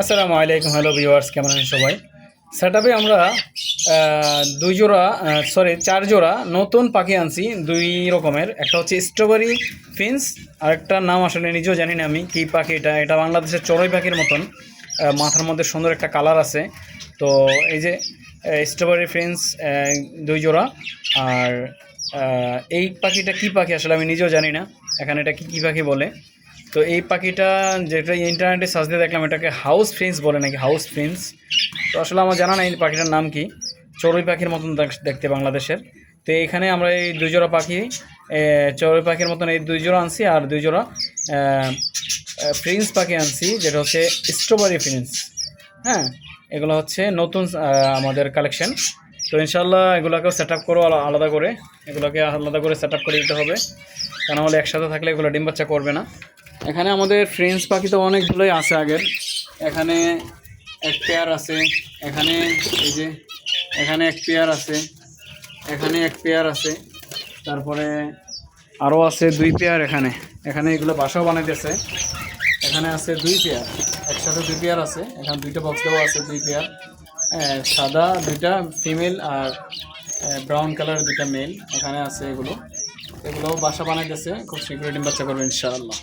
আসসালামু আলাইকুম, hello viewers, কেমন আছেন সবাই? সেটআপে আমরা দুই জোড়া সরি চার জোড়া নতুন পাখি আনছি, দুই রকমের। একটা হচ্ছে স্ট্রবেরি ফিন্স আর একটা নাম আসলে নিজেও জানি না আমি কী পাখি এটা। এটা বাংলাদেশের চড়ুই পাখির মতন মাথার মধ্যে সুন্দর একটা কালার আছে। তো এই যে স্ট্রবেরি ফিন্স দুই জোড়া, আর এই পাখিটা কী পাখি আসলে আমি নিজেও জানি না। এখানে এটা কী কী পাখি বলে? তো এই পাখিটা যেটা ইন্টারনেটে সার্চ দিয়ে দেখলাম, এটাকে হাউস ফ্রিন্স বলে নাকি হাউস ফ্রিন্স তো আসলে আমার জানা নেই পাখিটার নাম কি। চড়ুই পাখির মতন দেখ- দেখতে বাংলাদেশের। তো এখানে আমরা এই দুই জোড়া পাখি চড়ুই পাখির মতন এই দুই জোড়া আনছি আর দুই জোড়া ফ্রিন্স পাখি আনছি, যেটা হচ্ছে স্ট্রবেরি ফ্রিন্স হ্যাঁ এগুলো হচ্ছে নতুন আমাদের কালেকশন তো ইনশাল্লাহ এগুলোকেও সেট আপ করো আলা- আলাদা করে। এগুলোকে আলাদা করে সেট আপ করে দিতে হবে। কারণ হলে একসাথে থাকলে এগুলো ডিম বাচ্চা করবে না। এখানে আমাদের ফ্রেন্ডস পাখি তো অনেকগুলোই আছে আগের। এখানে এক পেয়ার আছে, এখানে এই যে, এখানে এক পেয়ার আছে, এখানে এক পেয়ার আছে, তারপরে আরও আছে দুই পেয়ার এখানে। এখানে এগুলো বাসাও বানাইতেছে। এখানে আছে দুই পেয়ার একসাথে দুই পেয়ার আছে, এখানে দুইটা বক্স দেওয়া আছে দুই পেয়ার সাদা দুইটা ফিমেল আর ব্রাউন কালার দুইটা মেল এখানে আছে এগুলো। এগুলো বাসা বানাইতেছে, খুব শীঘ্রই ডিম বাচ্চা করবে ইনশাআল্লাহ।